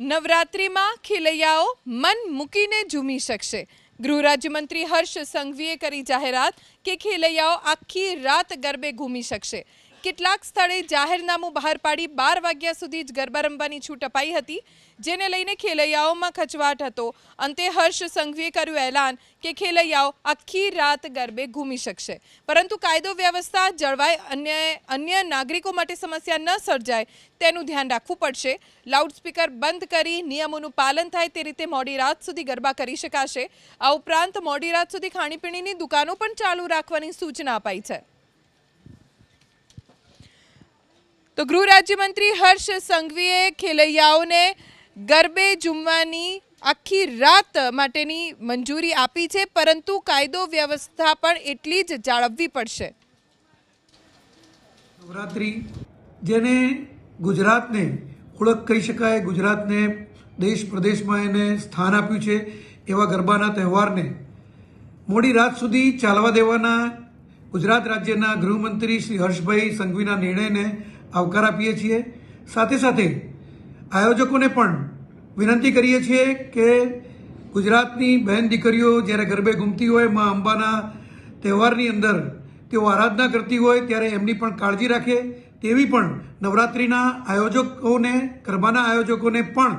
નવરાત્રિમાં ખેલૈયાઓ મન મૂકીને ઝૂમી શકશે. ગૃહ રાજ્યમંત્રી હર્ષ સંઘવીએ કરી જાહેરાત કે ખેલૈયાઓ આખી રાત ગરબે ઘૂમી શકશે. કેટલાક સ્થળે જાહેરનામું બહાર પાડી બાર વાગ્યા સુધી જ ગરબા રમવાની છૂટ અપાઈ હતી, જેને લઈને ખેલૈયાઓમાં ખચવાટ હતો. અંતે હર્ષ સંઘવીએ કર્યું એલાન કે ખેલૈયાઓ આખી રાત ગરબે ઘૂમી શકશે. પરંતુ કાયદો વ્યવસ્થા, જળવાય અન્ય અન્ય નાગરિકો માટે સમસ્યા ન સર્જાય તેનું ધ્યાન રાખવું પડશે. લાઉડસ્પીકર બંધ કરી નિયમોનું પાલન થાય તે રીતે મોડી રાત સુધી ગરબા કરી શકાશે. આ ઉપરાંત મોડી રાત સુધી ખાણીપીણીની દુકાનો પણ ચાલુ રાખવાની સૂચના અપાઈ છે. તો ગૃહ રાજ્યમંત્રી હર્ષ સંઘવીએ ખેલૈયાઓને ગરબે ઝૂમવાની આખી રાત માટેની મંજૂરી આપી છે, પરંતુ કાયદો વ્યવસ્થા પણ એટલી જ જાળવવી પડશે. નવરાત્રિ, જેને ગુજરાતને, ઓળખ કહી શકાય, ગુજરાતને દેશ પ્રદેશમાં એને સ્થાન આપ્યું છે, એવા ગરબાના તહેવારને મોડી રાત સુધી ચાલવા દેવાના ગુજરાત રાજ્યના ગૃહમંત્રી શ્રી હર્ષભાઈ સંઘવીના નિર્ણયને આવકાર આપીએ છીએ. સાથે સાથે આયોજકોને પણ વિનંતી કરીએ છીએ કે ગુજરાતની બહેન દીકરીઓ જ્યારે ગરબે ઘૂમતી હોય, મા અંબાના તહેવારની અંદર તેઓ આરાધના કરતી હોય, ત્યારે એમની પણ કાળજી રાખે. તેવી પણ નવરાત્રિના આયોજકોને, ગરબાના આયોજકોને પણ